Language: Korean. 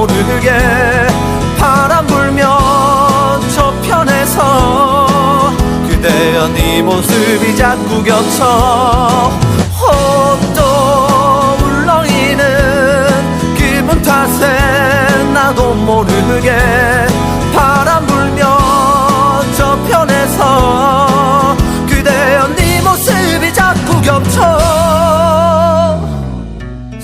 모르게 바람 불면 저편에서 그대여 네 모습이 자꾸 겹쳐